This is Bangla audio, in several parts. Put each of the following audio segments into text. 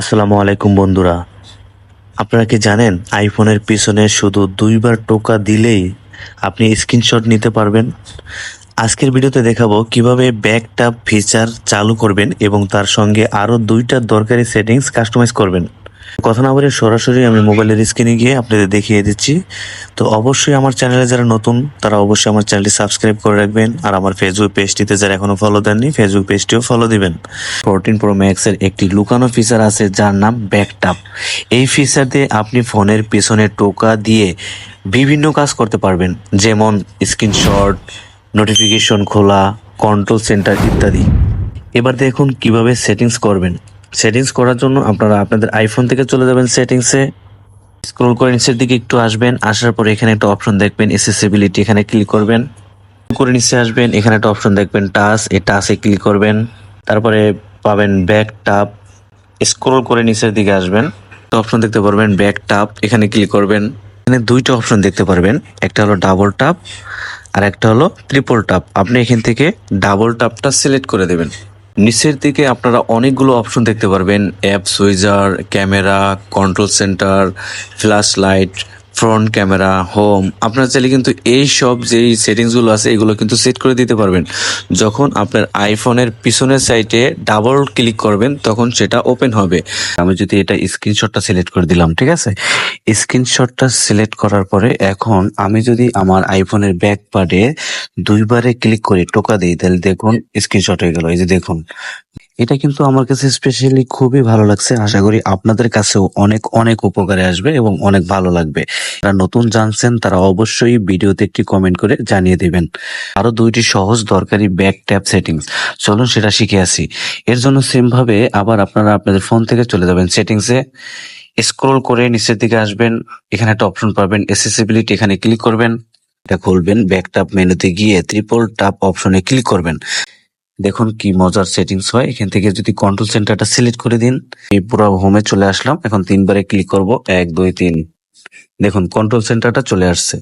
আসসালামু আলাইকুম, বন্ধুরা। আপনারা কি জানেন, আইফোনের পিছনে শুধু দুইবার টোকা দিলেই আপনি স্ক্রিনশট নিতে পারবেন? আজকের ভিডিওতে দেখাবো কীভাবে ব্যাকটাপ ফিচার চালু করবেন এবং তার সঙ্গে আরও দুইটা দরকারি সেটিংস কাস্টমাইজ করবেন। কথা না বলে সরাসরি আমি মোবাইলের স্ক্রিনে গিয়ে আপনাদের দেখিয়ে দিচ্ছি। তো অবশ্যই আমার চ্যানেলে যারা নতুন, তারা অবশ্যই আমার চ্যানেলটি সাবস্ক্রাইব করে রাখবেন। আর আমার ফেসবুক পেজটিতে যারা এখনও ফলো দেননি ফেসবুক পেজটিও ফলো দিবেন। ফোরটিন প্রো ম্যাক্সের একটি লুকানো ফিচার আছে, যার নাম ব্যাকটাপ এই ফিচার দিয়ে আপনি ফোনের পিছনে টোকা দিয়ে বিভিন্ন কাজ করতে পারবেন। যেমন স্ক্রিনশট নোটিফিকেশন খোলা কন্ট্রোল সেন্টার ইত্যাদি। এবার দেখুন কীভাবে সেটিংস করবেন। সেটিংস করার জন্য আপনারা আপনাদের আইফোন থেকে চলে যাবেন সেটিংসে স্ক্রল করে নিচের দিকে একটু আসবেন, আসার পর এখানে একটা অপশন দেখবেন এসেসিবিলিটি এখানে ক্লিক করবেন। করে নিচে আসবেন, এখানে একটা অপশন দেখবেন টাচ এই টাচে ক্লিক করবেন। তারপরে পাবেন ব্যাক টাপ স্ক্রল করে নিচের দিকে আসবেন অপশন দেখতে পারবেন ব্যাক টাপ এখানে ক্লিক করবেন। এখানে দুইটা অপশন দেখতে পারবেন, একটা হলো ডাবল টাপ আর একটা হলো ট্রিপল টাপ আপনি এখান থেকে ডাবল টাপটা সিলেক্ট করে দেবেন। নিচের দিকে আপনারা অনেকগুলো অপশন দেখতে পারবেন। App switcher camera control centre flash light front camera home আপনারা চাইলে কিন্তু এই সব যেই সেটিংসগুলো আছে, এগুলো কিন্তু সেট করে দিতে পারবেন। যখন আপনার আইফোনের পিছনের সাইটে ডাবল ক্লিক করবেন, তখন সেটা ওপেন হবে। আমি যদি এটা স্ক্রিনশটটা সিলেক্ট করে দিলাম, ঠিক আছে? স্ক্রিনশটটা সিলেক্ট করার পরে এখন আমি যদি আমার আইফোনের ব্যাক পার্টে দুইবারে ক্লিক করি টোকা দিই, তাহলে দেখুন স্ক্রিনশট হয়ে গেল। এই যে দেখুন এটা কিন্তু আমার কাছে স্পেশালি খুবই ভালো লাগছে। আশা করি আপনাদের কাছেও অনেক অনেক উপকারে আসবে এবং অনেক ভালো লাগবে। যারা নতুন জানছেন, তারা অবশ্যই ভিডিওতে একটি কমেন্ট করে জানিয়ে দিবেন। আরও দুইটি সহজ দরকারি ব্যাক ট্যাপ সেটিংস চলুন সেটা শিখে আসি। এর জন্য সেম ভাবে আবার আপনারা আপনাদের ফোন থেকে চলে যাবেন সেটিংসে স্ক্রল করে নিচের দিকে আসবেন। এখানে একটা অপশন পাবেন এসেসিবিলিটি এখানে ক্লিক করবেন। এটা খুলবেন ব্যাক ট্যাপ মেনুতে গিয়ে ট্রিপল ট্যাপ অপশনে ক্লিক করবেন। দেখুন কি মজার সেটিংস হয়। এখান থেকে যদি কন্ট্রোল সেন্টারটা সিলেক্ট করে দিন, এই পুরো হোমে চলে আসলাম। এখন তিনবারে ক্লিক করব, এক, দুই, তিন। দেখুন কন্ট্রোল সেন্টারটা চলে আসছে।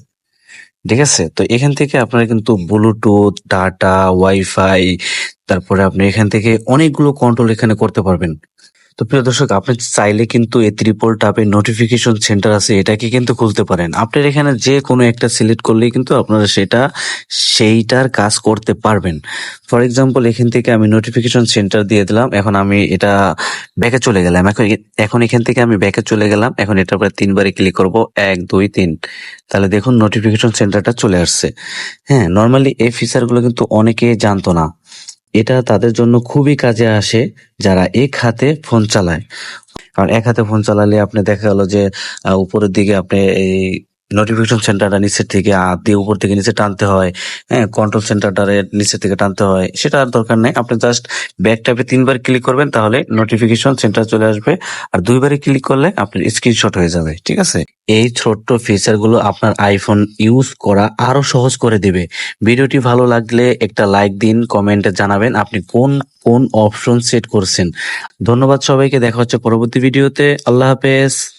ঠিক আছে? তো এখান থেকে আপনারা কিন্তু ব্লুটুথ ডাটা ওয়াইফাই তারপরে আপনি এখান থেকে অনেকগুলো কন্ট্রোল এখানে করতে পারবেন। তো প্রিয় দর্শক, আপনি চাইলে কিন্তু এই ত্রিপল টাপের নোটিফিকেশন সেন্টার আছে, এটাকে কিন্তু খুলতে পারেন। আপনার এখানে যে কোনো একটা সিলেক্ট করলেই কিন্তু আপনারা সেটা, সেইটার কাজ করতে পারবেন। ফর এক্সাম্পল এখান থেকে আমি নোটিফিকেশন সেন্টার দিয়ে দিলাম, এখন আমি এটা ব্যাকে চলে গেলাম। এখন এখন এখান থেকে আমি ব্যাকে চলে গেলাম, এখন এটার উপরে তিনবারে ক্লিক করব, এক, দুই, তিন। তাহলে দেখুন নোটিফিকেশন সেন্টারটা চলে আসছে। হ্যাঁ নর্মালি এই ফিচারগুলো কিন্তু অনেকে জানতো না। এটা তাদের জন্য খুবই কাজে আসে যারা এক হাতে ফোন চালায়। কারণ এক হাতে ফোন চালালে আপনি দেখা গেল যে উপরের দিকে আপনি এই নোটিফিকেশন সেন্টারটা নিচের থেকে হাত দিয়ে উপর থেকে নিচে টানতে হয়। হ্যাঁ কন্ট্রোল সেন্টারটারে নিচের থেকে টানতে হয়। সেটা আর দরকার নেই। আপনি জাস্ট ব্যাক ট্যাপে তিনবার ক্লিক করবেন, তাহলে নোটিফিকেশন সেন্টার চলে আসবে। আর দুইবারে ক্লিক করলে আপনার স্ক্রিনশট হয়ে যাবে, ঠিক আছে? এই ছোট্ট ফিচারগুলো আপনার আইফোন ইউজ করা আরও সহজ করে দেবে। ভিডিওটি ভালো লাগলে একটা লাইক দিন কমেন্টে জানাবেন আপনি কোন কোন অপশন সেট করছেন। ধন্যবাদ সবাইকে, দেখা হচ্ছে পরবর্তী ভিডিওতে আল্লাহ হাফেজ।